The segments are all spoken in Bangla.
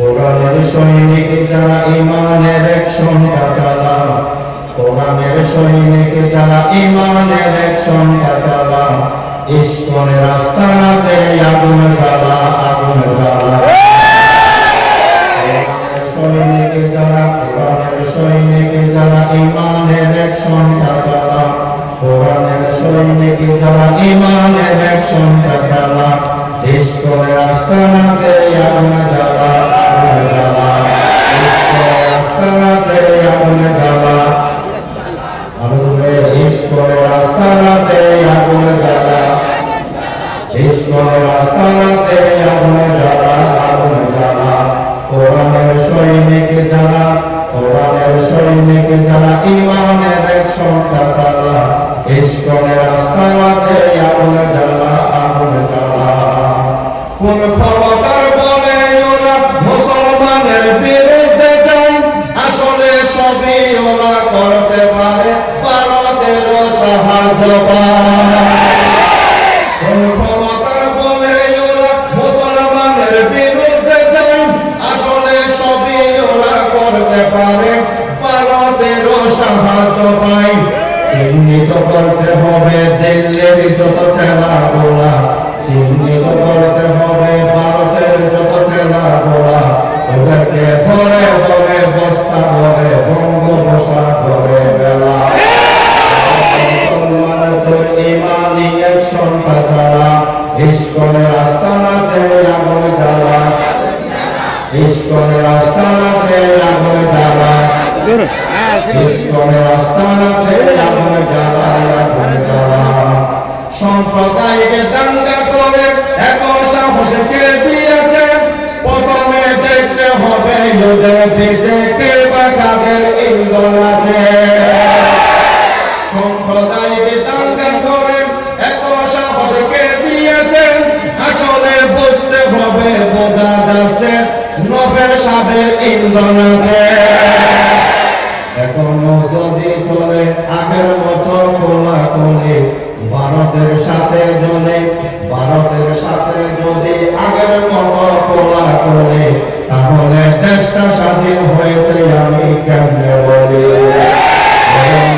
কোরআনের সৈনিক যারা ইমানের এক সংখ্যা চালা, কোরআনের সৈনিক যারা ইমানের এক সংখ্যা চালা, ইস্কনের আস্তানাতে আগুন জ্বালা আগুন জ্বালা। সৈনিক যারা, কোরআনের সৈনিক যারা ইমানের এক সংখ্যা চালা, কোরআনের সৈনিক যারা ইমানের এক সংখ্যা চালা, ইস্কনের আস্তানাতে আগুন জ্বালা আগুন জ্বালা। কোন ক্ষমতার বলে ওরা মুসলমানের আসলে সবই ওরা করতে পারে। ভারতেরও করতে হবে দিল্লির যত চেলা গোলা চিহ্নিত করতে হবে ভারতের যত চেলা গোলা বস্তা ধরে ইস্কনের আস্তানাতে আগুন জ্বালা। ইস্কনের আস্তানাতে আগুন জ্বালা আগুন জ্বালা। সম্প্রদায়কে দাঙ্গা করে এত সাহস কে দিয়েছে? প্রথমে দেখতে হবে ওদের পেটে কে বা কাদের ইন্ধন আছে সম্প্রদায়কে দাঙ্গা করে এত সাহস কে দিয়েছেন আসলে বুঝতে হবে বোঝা যাচ্ছে নফেল সাহের এখনও যদি চলে আগের মতো কোলা কোলে ভারতের সাথে জলে ভারতের সাথে যদি আগের মতো কোলা কোলে তাহলে দেশটা স্বাধীন হয়েছে আমি কেমনে বলি?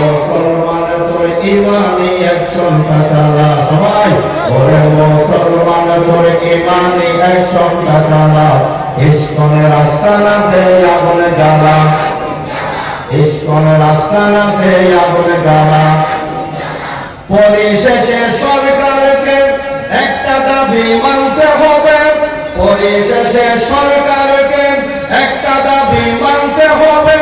মুসলমান তোর ইমানি এক সংখ্যা চালা। সবাই মুসলমান তোর ইমানি এক সংখ্যা চালা। সরকারকে একটা দাবি মানতে হবে। পরিশেষে সরকারকে একটা দাবি মানতে হবে।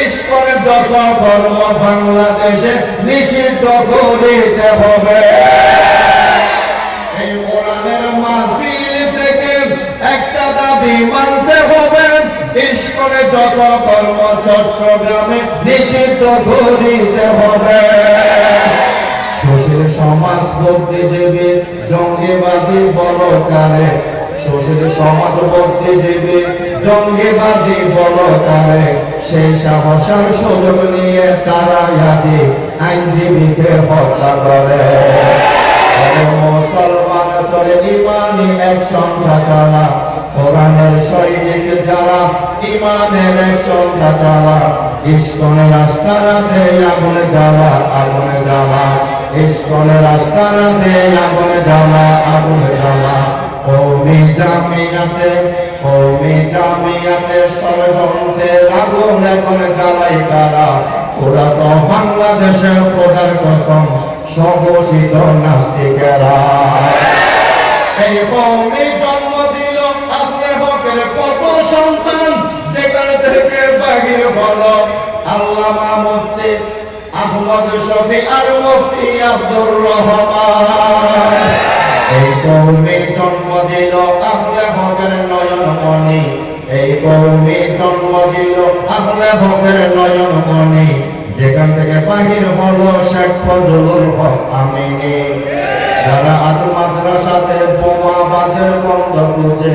ইস্কনের যত কর্ম বাংলাদেশে নিষিদ্ধ করিতে হবে। ইস্কনে যত কর্ম চট্টগ্রামে নিষিদ্ধ করিতে হবে। সুশীল সমাজ বুদ্ধিজীবী, জঙ্গিবাদী বলকারে। সুশীল সমাজ বুদ্ধিজীবী, জঙ্গিবাদী বলকারে। সেই সাহসার সুযোগ নিয়ে তারা আদি আইনজীবীকে হত্যা করে। মুসলমান তোর ইমানি এক সংখ্যা চালা কোরআনের সৈনিক যারা ইমানের এক সংখ্যা চালা ইস্কনের আস্তানাতে আগুনে জ্বালা আগুনে জ্বালা। ইস্কনের আস্তানাতে আগুনে জ্বালা আগুনে জ্বালা। কৌমি জামিয়াতে কৌমি জামিয়াতে ষড়যন্ত্রে আগুন এখন জ্বালাই তারা। ওরা তো বাংলাদেশে খোদার কসম স্বঘোষিত নাস্তিকেরা। এই কৌমি সন্তান, যেখানে থেকে মুফতি আহমদ শফি আর মুফতি আব্দুর রহমান। এই জন্ম দিল আহলে হকের এই জন্ম দিল আহলে হকের যেখান থেকে বাহির হলো শেখ ফজলুল হক যারা আজ মাদ্রাসাতে বোমা বাজের বন্ধ খুঁজে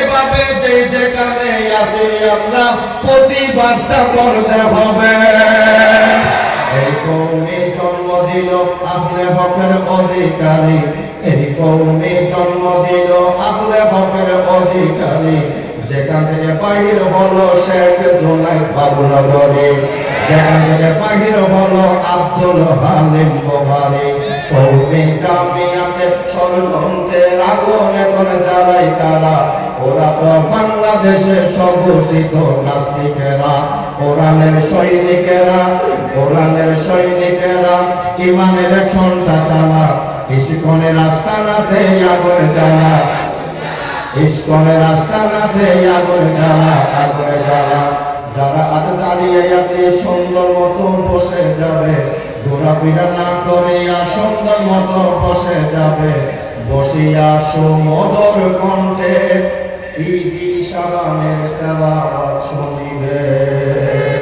এভাবে যে যেখানে আছি আমরা প্রতিবাদটা করতে হবে। এই কৌমি জন্ম দিল আপনি হকের অধিকারী। এই কৌমি জন্ম দিল আপনি হকের অধিকারী। যেখান থেকে বাহির হলো শেখ জোনাই বাবুনগরে। যেখান বাহির হলো আব্দুল হালিম বোহারি কৌমি জামিয়াতে আগুন এখন জ্বালাই তারা। ওরা তো বাংলাদেশে সঘোষিত নাস্তিকেরা, কোরআনের সৈনিকেরা কোরআনের সৈনিকেরা ইমানের সন্তা চালা, ইস্কনের আস্তানাতে আগুন জ্বালা। ইস্কনের আস্তানাতে আগুন জ্বালা আগুন জ্বালা। যারা আজ দাঁড়িয়ে আছে, সুন্দর মতো বসে যাবে। ঘোরাফেরা না করিয়া সুন্দর মতো বসে যাবে। বসিয়া সুমধুর কণ্ঠে 이 기사가 메타와 와초니베